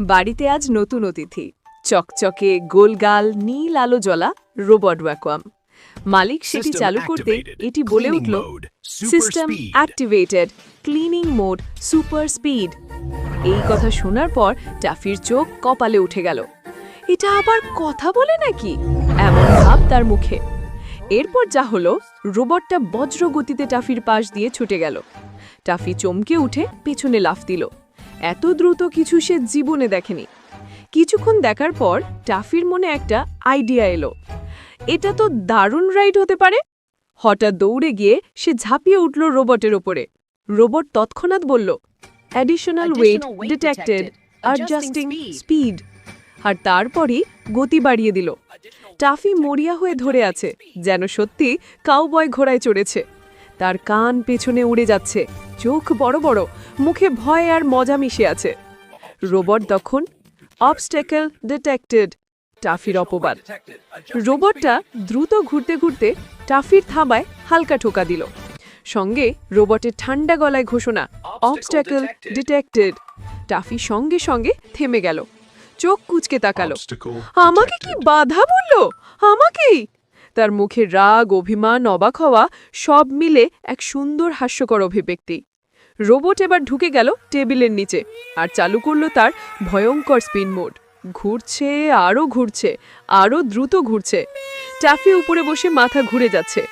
বাড়িতে আজ নতুন অতিথি। চকচকে গোলগাল নীল আলো জ্বলা রোবট ভ্যাকুয়াম মালিক সেটি চালু করতে এটি বলে উঠল system activated cleaning mode super speed এই কথা শোনার পর টাফির চোখ কপালে উঠে গেল। এটা আবার কথা বলে নাকি? এমন ভাব তার মুখে। এরপর যা হলো রোবটটা বজ্র গতিতে টাফির পাশ দিয়ে ছুটে গেল। টাফি চমকে উঠে পেছনে লাফ দিল। এত দ্রুত কিছু সে জীবনে দেখেনি। কিছুক্ষণ দেখার পর টাফির মনে একটা আইডিয়া এলো। এটা তো দারুণ রাইড হতে পারে। হঠাৎ দৌড়ে গিয়ে সে ঝাঁপিয়ে উঠল রোবটের ওপরে। রোবট তৎক্ষণাৎ বলল additional weight detected. Adjusting speed আর তারপরই গতি বাড়িয়ে দিল। টাফি মরিয়া হয়ে ধরে আছে যেন সত্যি কাউবয় ঘোড়ায় চড়েছে। তার কান পেছনে উড়ে যাচ্ছে। চোখ বড় বড় মুখে ভয় আর মজা মিশে আছে। রোবট তখন অবস্টেকল ডিটেক্টেড টাফির অপবাদ। রোবটটা দ্রুত ঘুরতে ঘুরতে টাফির থাবায় হালকা ঠোকা দিল। সঙ্গে রোবটের ঠান্ডা গলায় ঘোষণা অবস্টেকল ডিটেক্টেড টাফি সঙ্গে সঙ্গে থেমে গেল। চোখ কুচকে তাকালো। আমাকে কি বাধা বলল? আমাকেই? তার মুখে রাগ, অভিমান, অবাক হওয়া সব মিলে এক সুন্দর হাস্যকর অভিব্যক্তি। রোবট এবার ঢুকে গেল টেবিলের নিচে আর চালু করল তার ভয়ঙ্কর স্পিন মোড। ঘুরছে আরও ঘুরছে আরও দ্রুত ঘুরছে। টাফি উপরে বসে মাথা ঘুরে যাচ্ছে!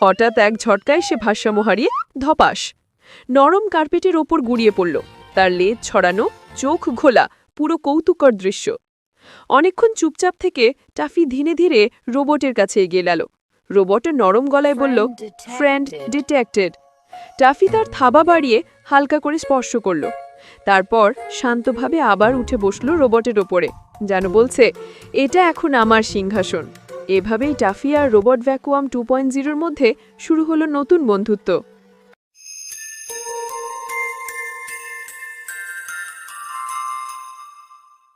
হঠাৎ এক ঝটকায় সে ভারসাম্য হারিয়ে ধপাস। নরম কার্পেটের ওপর গুড়িয়ে পড়ল। তার লেজ ছড়ানো, চোখ ঘোলা, পুরো কৌতুকর দৃশ্য। অনেকক্ষণ চুপচাপ থেকে টাফি ধীরে ধীরে রোবটের কাছে এগিয়ে গেল রোবটের নরম গলায় বলল ফ্রেন্ড ডিটেক্টেড টাফি তার থাবা বাড়িয়ে হালকা করে স্পর্শ করল। তারপর শান্তভাবে আবার উঠে বসল রোবটের ওপরে যেন বলছে এটা এখন আমার সিংহাসন। এভাবেই টাফি আর রোবট ভ্যাকুয়াম টু পয়েন্ট জিরোর মধ্যে শুরু হলো নতুন বন্ধুত্ব।